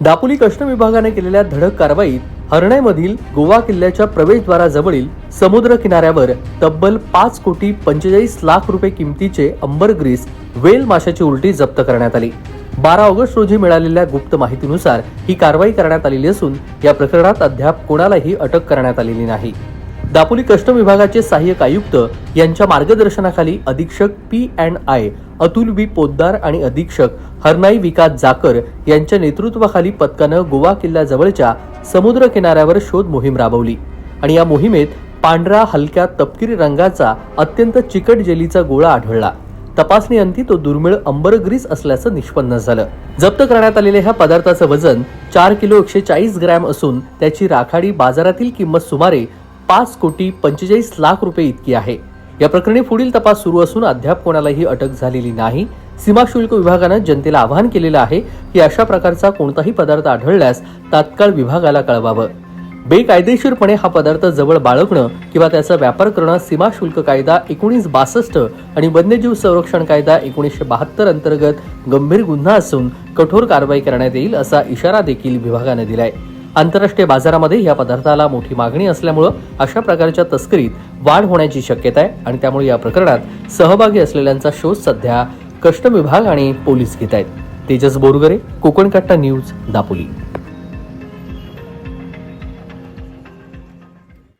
दापोली कष्ट विभागाने केलेल्या धडक कारवाईत हरणाईमधील गोवा किल्ल्याच्या प्रवेशद्वाराजवळील समुद्र किनाऱ्यावर तब्बल पाच कोटी पंचेचाळीस लाख रुपये किमतीचे अंबरग्रीस वेल माशाची उलटी जप्त करण्यात आली. बारा ऑगस्ट रोजी मिळालेल्या गुप्त माहितीनुसार ही कारवाई करण्यात आलेली असून या प्रकरणात अद्याप कोणालाही अटक करण्यात आलेली नाही. दापोली कष्ट विभागाचे सहाय्यक आयुक्त यांच्या मार्गदर्शनाखाली अधीक्षक P and I Atul B Poddar आणि अधीक्षक हरनाई विकास जाकर यांच्या नेतृत्वाखाली पथकानं गोवा किल्ल्याजवळच्या समुद्र किनाऱ्यावर शोध मोहीम राबवली. आणि या मोहिमेत पांढरा हलक्या तपकिरी रंगाचा अत्यंत चिकट जेलीचा गोळा आढळला. तपासणी अंती तो दुर्मिळ अंबरग्रीस असल्याचं निष्पन्न झालं. जप्त करण्यात आलेल्या ह्या पदार्थाचं वजन चार किलो एकशे चाळीस ग्रॅम असून त्याची राखाडी बाजारातील किंमत सुमारे पाच कोटी पंचेचाळीस लाख रुपये इतकी आहे. या प्रकरणी पुढील तपास सुरू असून अद्याप कोणालाही अटक झालेली नाही. सीमा शुल्क विभागानं जनतेला आवाहन केलेलं आहे की अशा प्रकारचा कोणताही पदार्थ आढळल्यास तात्काळ विभागाला कळवावं. बेकायदेशीरपणे हा पदार्थ जवळ बाळगणं किंवा त्याचा व्यापार करणं सीमा शुल्क कायदा एकोणीस बासष्ट आणि वन्यजीव संरक्षण कायदा एकोणीसशे बहात्तर अंतर्गत गंभीर गुन्हा असून कठोर कारवाई करण्यात येईल असा इशारा देखील विभागानं दिलाय. आंतरराष्ट्रीय बाजारामध्ये या पदार्थाला मोठी मागणी असल्यामुळं अशा प्रकारच्या तस्करीत वाढ होण्याची शक्यता आहे आणि त्यामुळे या प्रकरणात सहभागी असलेल्यांचा शोध सध्या कष्ट विभाग आणि पोलीस घेत आहेत. तेजस बोरगरे कोकण कट्टा न्यूज दापोली.